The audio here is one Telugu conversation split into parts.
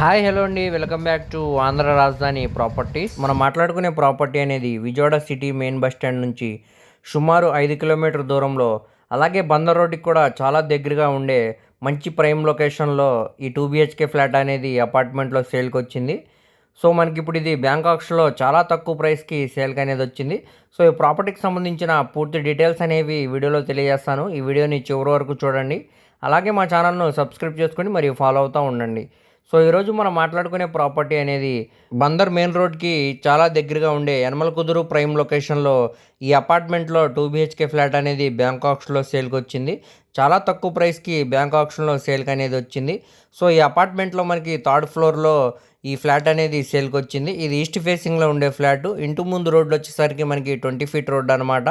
హాయ్ హలో అండి. వెల్కమ్ బ్యాక్ టు ఆంధ్ర రాజధాని ప్రాపర్టీస్. మనం మాట్లాడుకునే ప్రాపర్టీ అనేది Vijayawada city main bus stand నుంచి సుమారు ఐదు కిలోమీటర్ దూరంలో అలాగే బందర్ రోడ్డుకి కూడా చాలా దగ్గరగా ఉండే మంచి ప్రైమ్ లొకేషన్లో ఈ టూ బిహెచ్కే ఫ్లాట్ అనేది అపార్ట్మెంట్లో సేల్కి వచ్చింది. సో మనకి ఇప్పుడు ఇది బ్యాంకాక్స్లో చాలా తక్కువ ప్రైస్కి సేల్కి అనేది వచ్చింది. సో ఈ ప్రాపర్టీకి సంబంధించిన పూర్తి డీటెయిల్స్ అనేవి వీడియోలో తెలియజేస్తాను. ఈ వీడియోని చివరి వరకు చూడండి. అలాగే మా ఛానల్ను సబ్స్క్రైబ్ చేసుకొని మరియు ఫాలో అవుతూ ఉండండి. సో ఈరోజు మనం మాట్లాడుకునే ప్రాపర్టీ అనేది బందర్ మెయిన్ రోడ్కి చాలా దగ్గరగా ఉండే యనమల కుదురు ప్రైమ్ లొకేషన్లో ఈ అపార్ట్మెంట్లో టూ బిహెచ్కే ఫ్లాట్ అనేది బ్యాంకాక్స్లో సేల్కి వచ్చింది. చాలా తక్కువ ప్రైస్కి బ్యాంక్ ఆప్షన్లో సేల్కి అనేది వచ్చింది. సో ఈ అపార్ట్మెంట్లో మనకి థర్డ్ ఫ్లోర్లో ఈ ఫ్లాట్ అనేది సేల్కి వచ్చింది. ఇది ఈస్ట్ ఫేసింగ్లో ఉండే ఫ్లాట్. ఇంటి ముందు రోడ్డు వచ్చేసరికి మనకి ట్వంటీ ఫీట్ రోడ్ అనమాట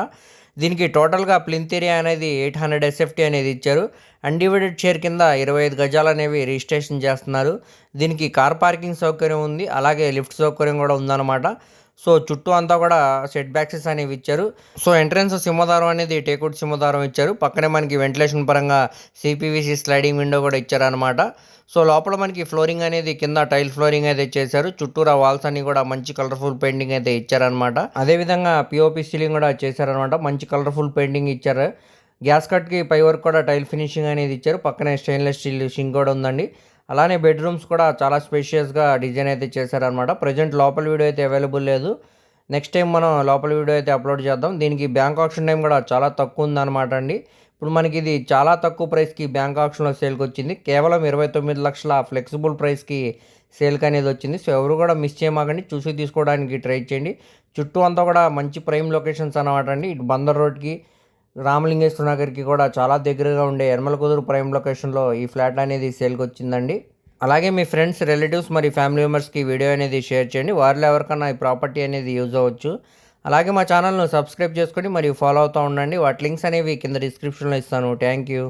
దీనికి టోటల్గా ప్లింత్ ఏరియా అనేది ఎయిట్ హండ్రెడ్ ఎస్ఎఫ్టీ అనేది ఇచ్చారు. అన్డివైడెడ్ షేర్ కింద ఇరవై ఐదు గజాలు అనేవి రిజిస్ట్రేషన్ చేస్తున్నారు. దీనికి కార్ పార్కింగ్ సౌకర్యం ఉంది. అలాగే లిఫ్ట్ సౌకర్యం కూడా ఉందన్నమాట. సో చుట్టూ అంతా కూడా సెట్ బ్యాక్సెస్ అనేవి ఇచ్చారు. సో ఎంట్రన్స్ సింహదారం అనేది టేకౌట్ సింహదారం ఇచ్చారు. పక్కనే మనకి వెంటిలేషన్ పరంగా సిపివిసి స్లైడింగ్ విండో కూడా ఇచ్చారనమాట సో లోపల మనకి ఫ్లోరింగ్ అనేది కింద టైల్ ఫ్లోరింగ్ అయితే చేశారు. చుట్టూరా వాల్స్ అన్ని కూడా మంచి కలర్ఫుల్ పెయింటింగ్ అయితే ఇచ్చారనమాట అదేవిధంగా పిఓపి సీలింగ్ కూడా చేశారనమాట మంచి కలర్ఫుల్ పెయింటింగ్ ఇచ్చారు. గ్యాస్ కట్కి పై వరకు కూడా టైల్ ఫినిషింగ్ అనేది ఇచ్చారు. పక్కనే స్టెయిన్లెస్ స్టీల్ షింక్ కూడా ఉందండి. అలానే బెడ్రూమ్స్ కూడా చాలా స్పేషియస్గా డిజైన్ అయితే చేశారనమాట ప్రజెంట్ లోపల వీడియో అయితే అవైలబుల్ లేదు. నెక్స్ట్ టైం మనం లోపల వీడియో అయితే అప్లోడ్ చేద్దాం. దీనికి బ్యాంక్ ఆప్షన్ టైం కూడా చాలా తక్కువ ఉందన్నమాట అండి. ఇప్పుడు మనకి ఇది చాలా తక్కువ ప్రైస్కి బ్యాంక్ ఆప్షన్లో సేల్కి వచ్చింది. కేవలం ఇరవై తొమ్మిది లక్షల ఫ్లెక్సిబుల్ ప్రైస్కి సేల్కి అనేది వచ్చింది. సో ఎవరు కూడా మిస్ చేయమాకండి. చూసి తీసుకోవడానికి ట్రై చేయండి. చుట్టూ అంతా కూడా మంచి ప్రైమ్ లొకేషన్స్ అనమాట అండి. ఇటు బందర్ రోడ్కి రామలింగేశ్వర నగర్కి కూడా చాలా దగ్గరగా ఉండే ఎర్మల కుదురు ప్రైమ్ లొకేషన్లో ఈ ఫ్లాట్ అనేది సేల్కి వచ్చిందండి. అలాగే మీ ఫ్రెండ్స్ రిలేటివ్స్ మరి ఫ్యామిలీ మెంబర్స్కి వీడియో అనేది షేర్ చేయండి. వారిలో ఎవరికన్నా ఈ ప్రాపర్టీ అనేది యూజ్ అవ్వచ్చు. అలాగే మా ఛానల్ను సబ్స్క్రైబ్ చేసుకొని మరియు ఫాలో అవుతూ ఉండండి. వాటి లింక్స్ అనేవి కింద డిస్క్రిప్షన్లో ఇస్తాను. Thank you.